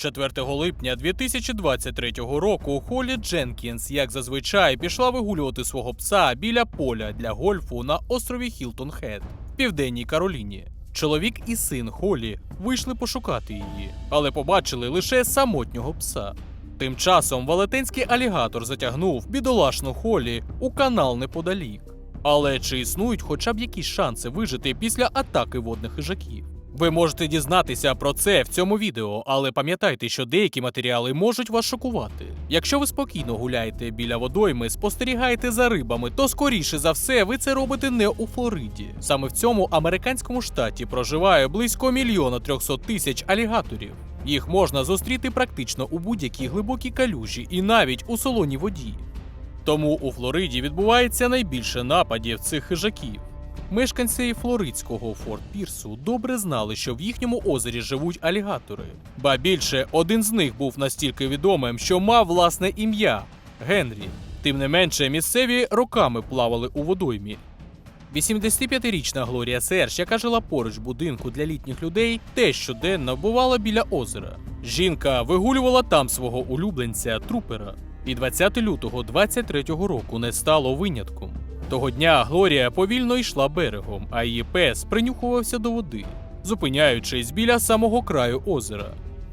4 липня 2023 року Холі Дженкінс, як зазвичай, пішла вигулювати свого пса біля поля для гольфу на острові Хілтон Хед в південній Кароліні. Чоловік і син Холі вийшли пошукати її, але побачили лише самотнього пса. Тим часом велетенський алігатор затягнув бідолашну Холі у канал неподалік. Але чи існують хоча б якісь шанси вижити після атаки водних хижаків? Ви можете дізнатися про це в цьому відео, але пам'ятайте, що деякі матеріали можуть вас шокувати. Якщо ви спокійно гуляєте біля водойми, спостерігаєте за рибами, то скоріше за все ви це робите не у Флориді. Саме в цьому американському штаті проживає близько мільйона трьохсот тисяч алігаторів. Їх можна зустріти практично у будь-якій глибокій калюжі і навіть у солоній воді. Тому у Флориді відбувається найбільше нападів цих хижаків. Мешканці флоридського Форт Пірсу добре знали, що в їхньому озері живуть алігатори. Ба більше, один з них був настільки відомим, що мав власне ім'я Генрі. Тим не менше, місцеві роками плавали у водоймі. 85-річна Глорія Серж, яка жила поруч будинку для літніх людей, теж щоденно бувала біля озера. Жінка вигулювала там свого улюбленця трупера. І 20 лютого 23-го року не стало винятком. Того дня Глорія повільно йшла берегом, а її пес принюхувався до води, зупиняючись біля самого краю озера.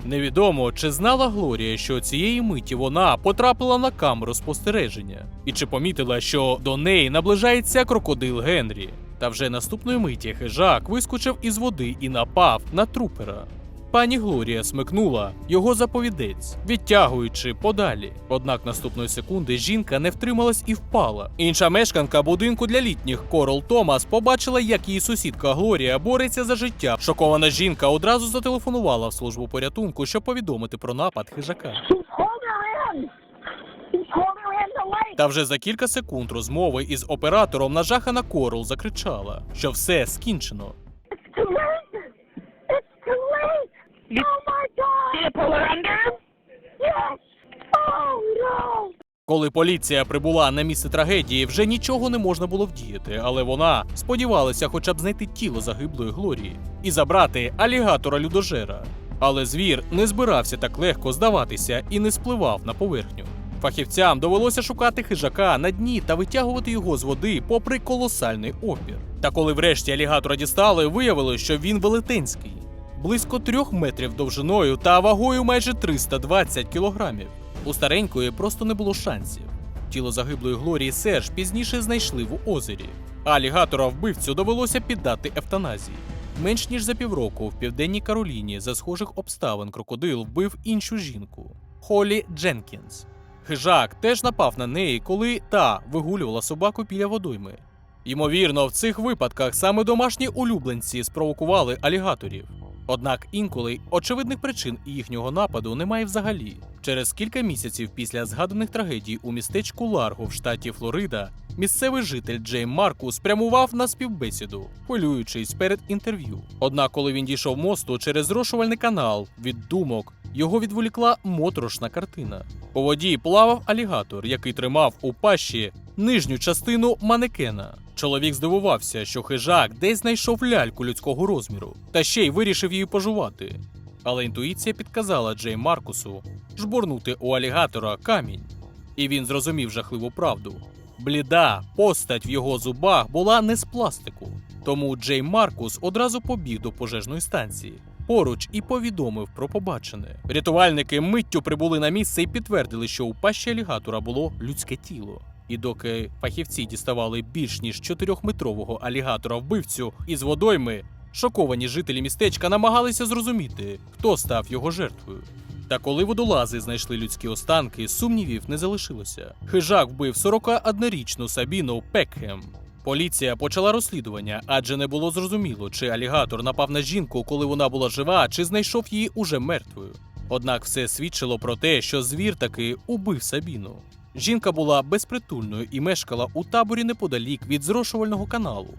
Невідомо, чи знала Глорія, що цієї миті вона потрапила на камеру спостереження, і чи помітила, що до неї наближається крокодил Генрі. Та вже наступної миті хижак вискочив із води і напав на трупера. Пані Глорія смикнула його заповідець, відтягуючи подалі. Однак наступної секунди жінка не втрималась і впала. Інша мешканка будинку для літніх Корол Томас побачила, як її сусідка Глорія бореться за життя. Шокована жінка одразу зателефонувала в службу порятунку, щоб повідомити про напад хижака. Та вже за кілька секунд розмови із оператором нажахана Корол закричала, що все скінчено. Коли поліція прибула на місце трагедії, вже нічого не можна було вдіяти, але вона сподівалася хоча б знайти тіло загиблої Глорії і забрати алігатора людожера. Але звір не збирався так легко здаватися і не спливав на поверхню. Фахівцям довелося шукати хижака на дні та витягувати його з води попри колосальний опір. Та коли врешті алігатора дістали, виявилось, що він велетенський, близько трьох метрів довжиною та вагою майже 320 кілограмів. У старенької просто не було шансів. Тіло загиблої Глорії Серж пізніше знайшли в озері. Алігатора вбивцю довелося піддати евтаназії. Менш ніж за півроку в південній Кароліні за схожих обставин крокодил вбив іншу жінку Холі Дженкінс. Хижак теж напав на неї, коли та вигулювала собаку біля водойми. Ймовірно, в цих випадках саме домашні улюбленці спровокували алігаторів. Однак інколи очевидних причин їхнього нападу немає взагалі. Через кілька місяців після згаданих трагедій у містечку Ларго в штаті Флорида місцевий житель Джейм Марку спрямував на співбесіду, хвилюючись перед інтерв'ю. Однак, коли він дійшов мосту через зрошувальний канал від думок, його відволікла моторошна картина. По воді плавав алігатор, який тримав у пащі нижню частину манекена. Чоловік здивувався, що хижак десь знайшов ляльку людського розміру, та ще й вирішив її пожувати. Але інтуїція підказала Джей Маркусу жбурнути у алігатора камінь. І він зрозумів жахливу правду. Бліда постать в його зубах була не з пластику. Тому Джей Маркус одразу побіг до пожежної станції поруч і повідомив про побачене. Рятувальники миттю прибули на місце і підтвердили, що у пащі алігатора було людське тіло. І доки фахівці діставали більш ніж 4-метрового алігатора вбивцю із водойми, шоковані жителі містечка намагалися зрозуміти, хто став його жертвою. Та коли водолази знайшли людські останки, сумнівів не залишилося. Хижак вбив 41-річну Сабіну Пекхем. Поліція почала розслідування, адже не було зрозуміло, чи алігатор напав на жінку, коли вона була жива, чи знайшов її уже мертвою. Однак все свідчило про те, що звір таки убив Сабіну. Жінка була безпритульною і мешкала у таборі неподалік від зрошувального каналу.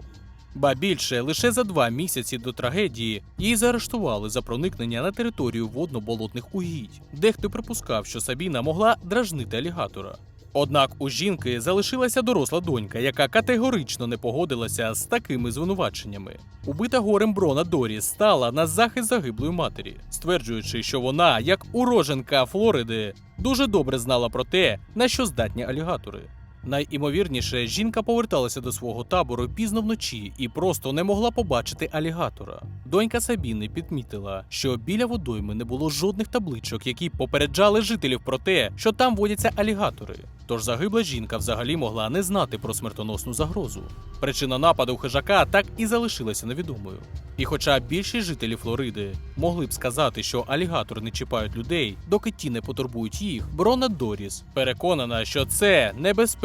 Ба більше лише за два місяці до трагедії її заарештували за проникнення на територію водно-болотних угідь. Дехто припускав, що Сабіна могла дражнити алігатора. Однак у жінки залишилася доросла донька, яка категорично не погодилася з такими звинуваченнями. Убита горем Брона Дорі стала на захист загиблої матері, стверджуючи, що вона, як уроженка Флориди, дуже добре знала про те, на що здатні алігатори. Найімовірніше, жінка поверталася до свого табору пізно вночі і просто не могла побачити алігатора. Донька Сабіни підмітила, що біля водойми не було жодних табличок, які попереджали жителів про те, що там водяться алігатори. Тож загибла жінка взагалі могла не знати про смертоносну загрозу. Причина нападу хижака так і залишилася невідомою. І хоча більшість жителів Флориди могли б сказати, що алігатори не чіпають людей, доки ті не потурбують їх, Брона Доріс переконана, що це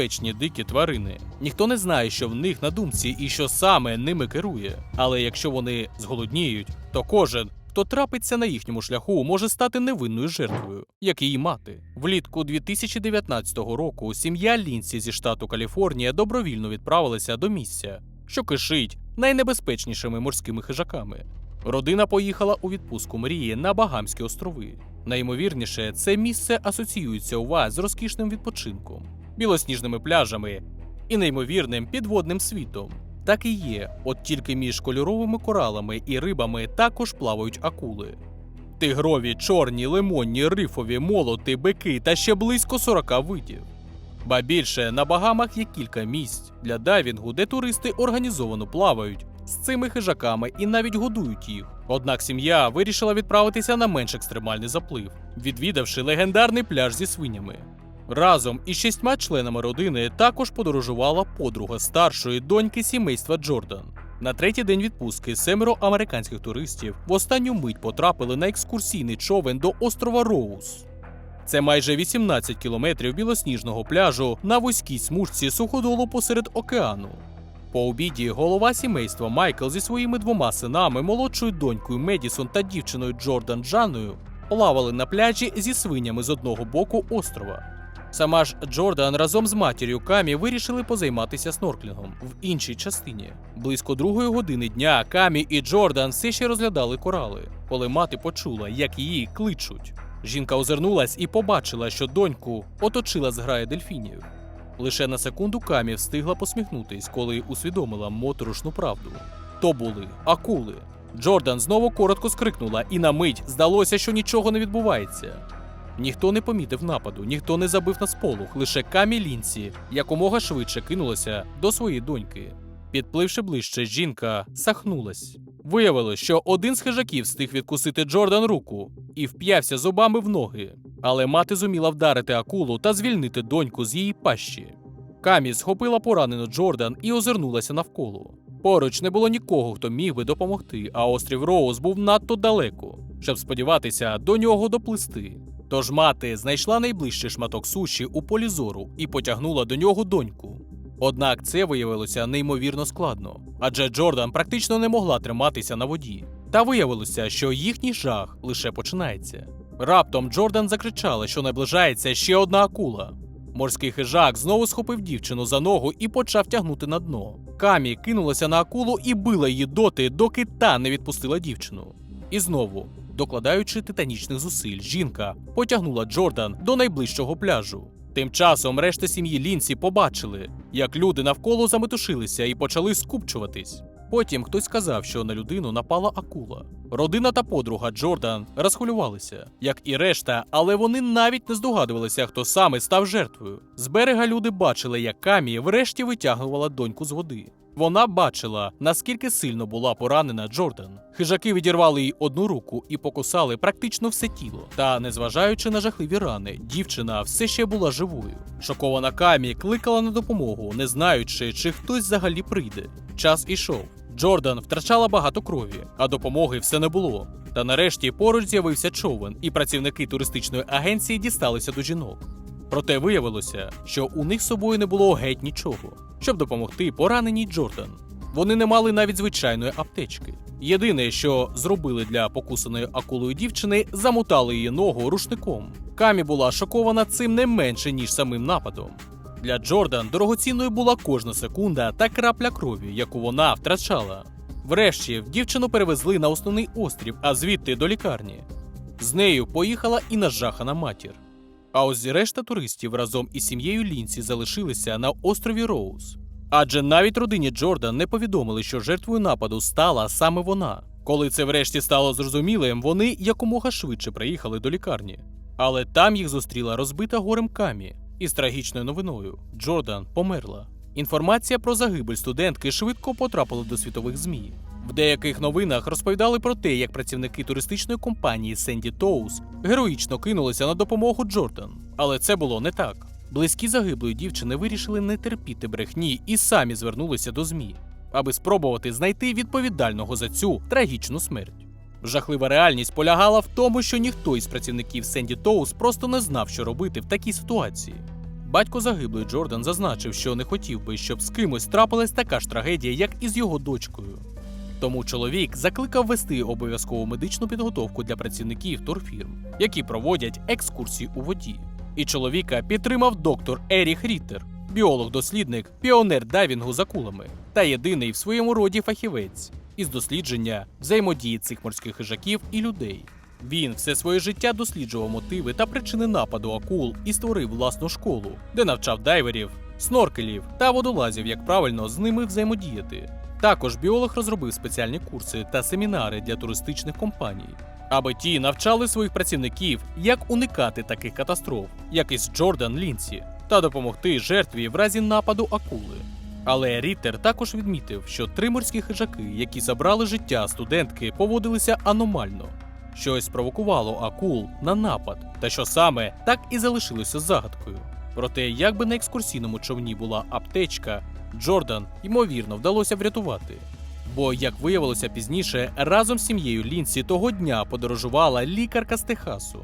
небезпечні дикі тварини. Ніхто не знає, що в них на думці і що саме ними керує. Але якщо вони зголодніють, то кожен. Хто трапиться на їхньому шляху, може стати невинною жертвою, як її мати. Влітку 2019 року сім'я Лінсі зі штату Каліфорнія добровільно відправилася до місця, що кишить найнебезпечнішими морськими хижаками. Родина поїхала у відпустку мрії на Багамські острови. Найімовірніше, це місце асоціюється у вас з розкішним відпочинком, білосніжними пляжами і неймовірним підводним світом. Так і є, от тільки між кольоровими коралами і рибами також плавають акули. Тигрові, чорні, лимонні, рифові, молоти, бики та ще близько 40 видів. Ба більше на Багамах є кілька місць для дайвінгу, де туристи організовано плавають з цими хижаками і навіть годують їх. Однак сім'я вирішила відправитися на менш екстремальний заплив, відвідавши легендарний пляж зі свинями. Разом із шістьма членами родини також подорожувала подруга старшої доньки сімейства Джордан. На третій день відпустки семеро американських туристів в останню мить потрапили на екскурсійний човен до острова Роуз. Це майже 18 кілометрів білосніжного пляжу на вузькій смужці суходолу посеред океану. По обіді голова сімейства Майкл зі своїми двома синами, молодшою донькою Медісон та дівчиною Джордан Джаною плавали на пляжі зі свинями з одного боку острова. Сама ж Джордан разом з матір'ю Камі вирішили позайматися снорклінгом в іншій частині. Близько другої години дня Камі і Джордан все ще розглядали корали, коли мати почула, як її кличуть. Жінка озирнулась і побачила, що доньку оточила зграя дельфінів. Лише на секунду Камі встигла посміхнутись, коли усвідомила моторошну правду. То були акули. Джордан знову коротко скрикнула, і на мить здалося, що нічого не відбувається. Ніхто не помітив нападу, ніхто не забив на сполух, лише Камі Лінсі якомога швидше кинулася до своєї доньки. Підпливши ближче, жінка сахнулась. Виявилось, що один з хижаків встиг відкусити Джордан руку і вп'явся зубами в ноги. Але мати зуміла вдарити акулу та звільнити доньку з її пащі. Камі схопила поранену Джордан і озирнулася навколо. Поруч не було нікого, хто міг би допомогти, а острів Роуз був надто далеко, щоб сподіватися до нього доплисти. Тож мати знайшла найближчий шматок суші у полі зору і потягнула до нього доньку. Однак це виявилося неймовірно складно, адже Джордан практично не могла триматися на воді. Та виявилося, що їхній жах лише починається. Раптом Джордан закричала, що наближається ще одна акула. Морський хижак знову схопив дівчину за ногу і почав тягнути на дно. Камі кинулася на акулу і била її доти, доки та не відпустила дівчину. І знову, докладаючи титанічних зусиль, жінка потягнула Джордан до найближчого пляжу. Тим часом решта сім'ї Лінсі побачили, як люди навколо заметушилися і почали скупчуватись. Потім хтось сказав, що на людину напала акула. Родина та подруга Джордан розхвилювалися, як і решта, але вони навіть не здогадувалися, хто саме став жертвою. З берега люди бачили, як Камі врешті витягувала доньку з води. Вона бачила, наскільки сильно була поранена Джордан. Хижаки відірвали їй одну руку і покусали практично все тіло. Та, незважаючи на жахливі рани, дівчина все ще була живою. Шокована Камі кликала на допомогу, не знаючи, чи хтось взагалі прийде. Час ішов. Джордан втрачала багато крові, а допомоги все не було. Та нарешті поруч з'явився човен, і працівники туристичної агенції дісталися до жінок. Проте виявилося, що у них з собою не було геть нічого, щоб допомогти пораненій Джордан. Вони не мали навіть звичайної аптечки. Єдине, що зробили для покусаної акулою дівчини, замотали її ногу рушником. Камі була шокована цим не менше, ніж самим нападом. Для Джордан дорогоцінною була кожна секунда та крапля крові, яку вона втрачала. Врешті дівчину перевезли на основний острів, а звідти до лікарні. З нею поїхала і нажахана матір. А ось решта туристів разом із сім'єю Лінсі залишилися на острові Роуз. Адже навіть родині Джордан не повідомили, що жертвою нападу стала саме вона. Коли це врешті стало зрозумілим, вони якомога швидше приїхали до лікарні. Але там їх зустріла розбита горем камі із трагічною новиною Джордан померла. Інформація про загибель студентки швидко потрапила до світових ЗМІ. В деяких новинах розповідали про те, як працівники туристичної компанії Сенді Тоус героїчно кинулися на допомогу Джордан. Але це було не так. Близькі загиблої дівчини вирішили не терпіти брехні і самі звернулися до ЗМІ, аби спробувати знайти відповідального за цю трагічну смерть. Жахлива реальність полягала в тому, що ніхто із працівників Сенді Тоус просто не знав, що робити в такій ситуації. Батько загиблої Джордан зазначив, що не хотів би, щоб з кимось трапилась така ж трагедія, як і з його дочкою. Тому чоловік закликав вести обов'язкову медичну підготовку для працівників турфірм, які проводять екскурсії у воді. І чоловіка підтримав доктор Еріх Ріттер, біолог-дослідник, піонер дайвінгу за кулами та єдиний в своєму роді фахівець із дослідження взаємодії цих морських хижаків і людей. Він все своє життя досліджував мотиви та причини нападу акул і створив власну школу, де навчав дайверів, сноркелів та водолазів, як правильно з ними взаємодіяти. Також біолог розробив спеціальні курси та семінари для туристичних компаній, аби ті навчали своїх працівників, як уникати таких катастроф, як із Джордан Лінсі, та допомогти жертві в разі нападу акули. Але Ріттер також відмітив, що три морські хижаки, які забрали життя студентки, поводилися аномально. Щось спровокувало акул на напад, та що саме так і залишилося загадкою. Проте, як би на екскурсійному човні була аптечка, Джордан ймовірно вдалося врятувати. Бо, як виявилося пізніше, разом з сім'єю Лінсі того дня подорожувала лікарка з Техасу.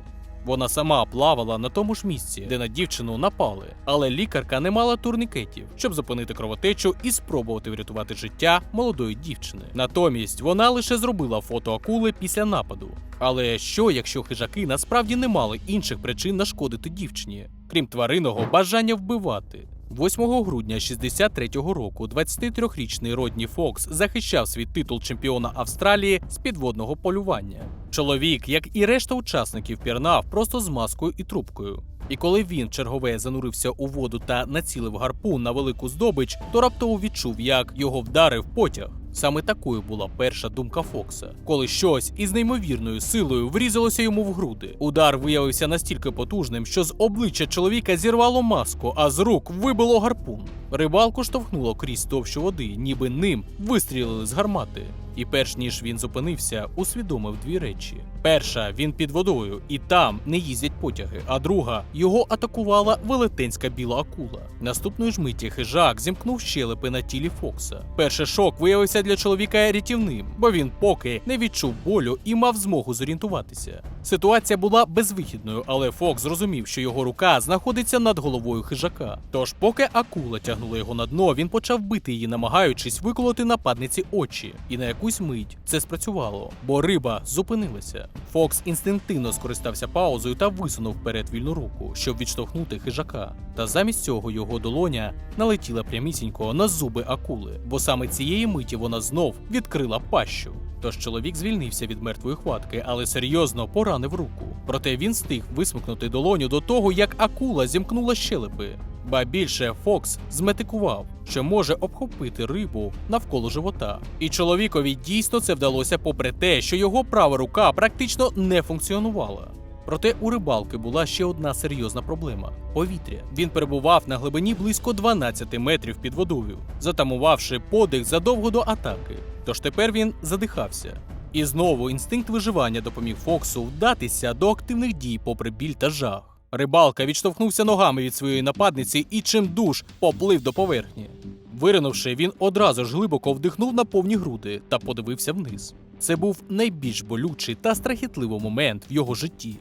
Вона сама плавала на тому ж місці, де на дівчину напали, але лікарка не мала турнікетів, щоб зупинити кровотечу і спробувати врятувати життя молодої дівчини. Натомість вона лише зробила фото акули після нападу. Але що, якщо хижаки насправді не мали інших причин нашкодити дівчині, крім тваринного бажання вбивати? 8 грудня 63-го року 23-річний Родні Фокс захищав свій титул чемпіона Австралії з підводного полювання. Чоловік, як і решта учасників, пірнав просто з маскою і трубкою. І коли він чергове занурився у воду та націлив гарпун на велику здобич, то раптово відчув, як його вдарив потяг. Саме такою була перша думка Фокса, коли щось із неймовірною силою врізалося йому в груди. Удар виявився настільки потужним, що з обличчя чоловіка зірвало маску, а з рук вибило гарпун. Рибалку штовхнуло крізь товщу води, ніби ним вистрілили з гармати. І перш ніж він зупинився, усвідомив дві речі: перша він під водою, і там не їздять потяги. А друга його атакувала велетенська біла акула. Наступної ж миті хижак зімкнув щелепи на тілі Фокса. Перший шок виявився для чоловіка рятівним, бо він поки не відчув болю і мав змогу зорієнтуватися. Ситуація була безвихідною, але Фокс зрозумів, що його рука знаходиться над головою хижака. Тож, поки акула тягнула його на дно, він почав бити її, намагаючись виколоти нападниці очі. І на якусь мить це спрацювало, бо риба зупинилася. Фокс інстинктивно скористався паузою та висунув вперед вільну руку, щоб відштовхнути хижака. Та замість цього його долоня налетіла прямісінько на зуби акули, бо саме цієї миті вона знов відкрила пащу. Тож чоловік звільнився від мертвої хватки, але серйозно поранив руку. Проте він встиг висмикнути долоню до того, як акула зімкнула щелепи. Ба більше Фокс зметикував, що може обхопити рибу навколо живота. І чоловікові дійсно це вдалося, попри те, що його права рука практично не функціонувала. Проте у рибалки була ще одна серйозна проблема повітря. Він перебував на глибині близько 12 метрів під водою, затамувавши подих задовго до атаки. Тож тепер він задихався. І знову інстинкт виживання допоміг Фоксу вдатися до активних дій, попри біль та жах. Рибалка відштовхнувся ногами від своєї нападниці і чим душ поплив до поверхні. Виринувши, він одразу ж глибоко вдихнув на повні груди та подивився вниз. Це був найбільш болючий та страхітливий момент в його житті.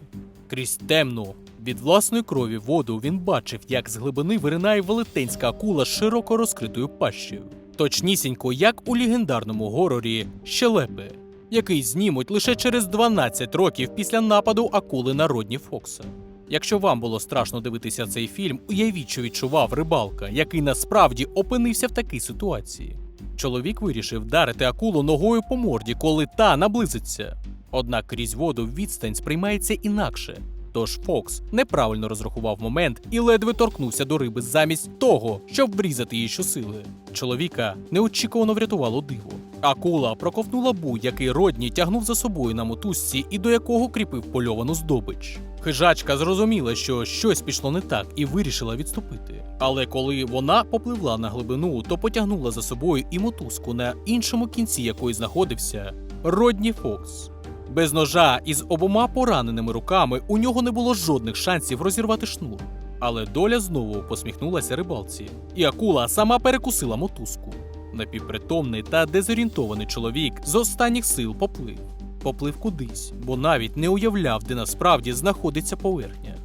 Крізь темну від власної крові воду він бачив, як з глибини виринає велетенська акула з широко розкритою пащею. Точнісінько, як у легендарному горорі Щелепи, який знімуть лише через 12 років після нападу акули на Родні Фокса. Якщо вам було страшно дивитися цей фільм, уявіть, що відчував рибалка, який насправді опинився в такій ситуації. Чоловік вирішив вдарити акулу ногою по морді, коли та наблизиться. Однак крізь воду відстань сприймається інакше. Тож Фокс неправильно розрахував момент і ледве торкнувся до риби замість того, щоб врізати її щосили. Чоловіка неочікувано врятувало диво. Акула проковтнула буй, який Родні тягнув за собою на мотузці і до якого кріпив польовану здобич. Хижачка зрозуміла, що щось пішло не так, і вирішила відступити. Але коли вона попливла на глибину, то потягнула за собою і мотузку, на іншому кінці якої знаходився Родні Фокс. Без ножа і з обома пораненими руками у нього не було жодних шансів розірвати шнур. Але доля знову посміхнулася рибалці, і акула сама перекусила мотузку. Напівпритомний та дезорієнтований чоловік з останніх сил поплив. Поплив кудись, бо навіть не уявляв, де насправді знаходиться поверхня.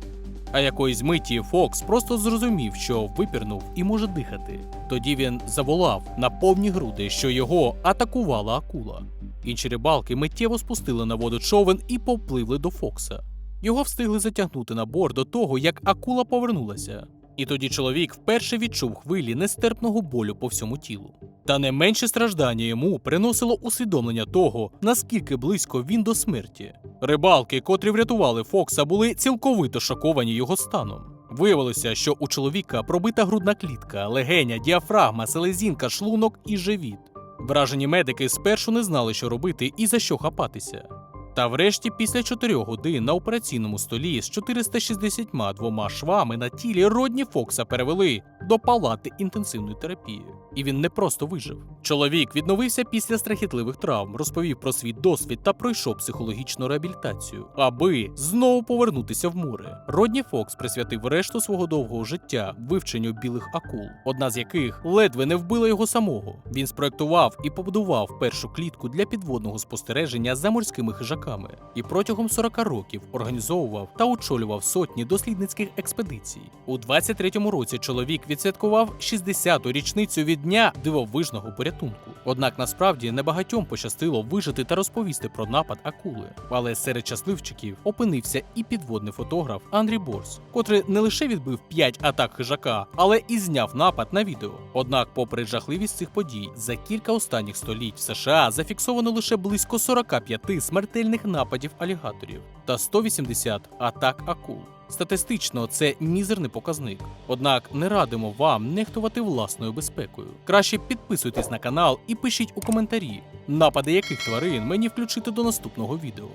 А якоїсь миті Фокс просто зрозумів, що випірнув і може дихати. Тоді він заволав на повні груди, що його атакувала акула. Інші рибалки миттєво спустили на воду човен і попливли до Фокса. Його встигли затягнути на борт до того, як акула повернулася. І тоді чоловік вперше відчув хвилі нестерпного болю по всьому тілу. Та не менше страждання йому приносило усвідомлення того, наскільки близько він до смерті. Рибалки, котрі врятували Фокса, були цілковито шоковані його станом. Виявилося, що у чоловіка пробита грудна клітка, легеня, діафрагма, селезінка, шлунок і живіт. Вражені медики спершу не знали, що робити і за що хапатися. Та врешті, після 4 годин на операційному столі з 462 швами на тілі Родні Фокса перевели до палати інтенсивної терапії. І він не просто вижив. Чоловік відновився після страхітливих травм, розповів про свій досвід та пройшов психологічну реабілітацію, аби знову повернутися в море. Родні Фокс присвятив решту свого довгого життя вивченню білих акул, одна з яких ледве не вбила його самого. Він спроектував і побудував першу клітку для підводного спостереження за морськими хижаками і протягом 40 років організовував та очолював сотні дослідницьких експедицій. У 23-му році чоловік відсвяткував 60-ту річницю від дня дивовижного порятунку. Однак насправді небагатьом пощастило вижити та розповісти про напад акули. Але серед щасливчиків опинився і підводний фотограф Андрій Борс, котрий не лише відбив 5 атак хижака, але і зняв напад на відео. Однак, попри жахливість цих подій, за кілька останніх століть в США зафіксовано лише близько 45 смертельних нападів алігаторів та 180 атак акул. Статистично це мізерний показник. Однак не радимо вам нехтувати власною безпекою. Краще підписуйтесь на канал і пишіть у коментарі, напади яких тварин мені включити до наступного відео.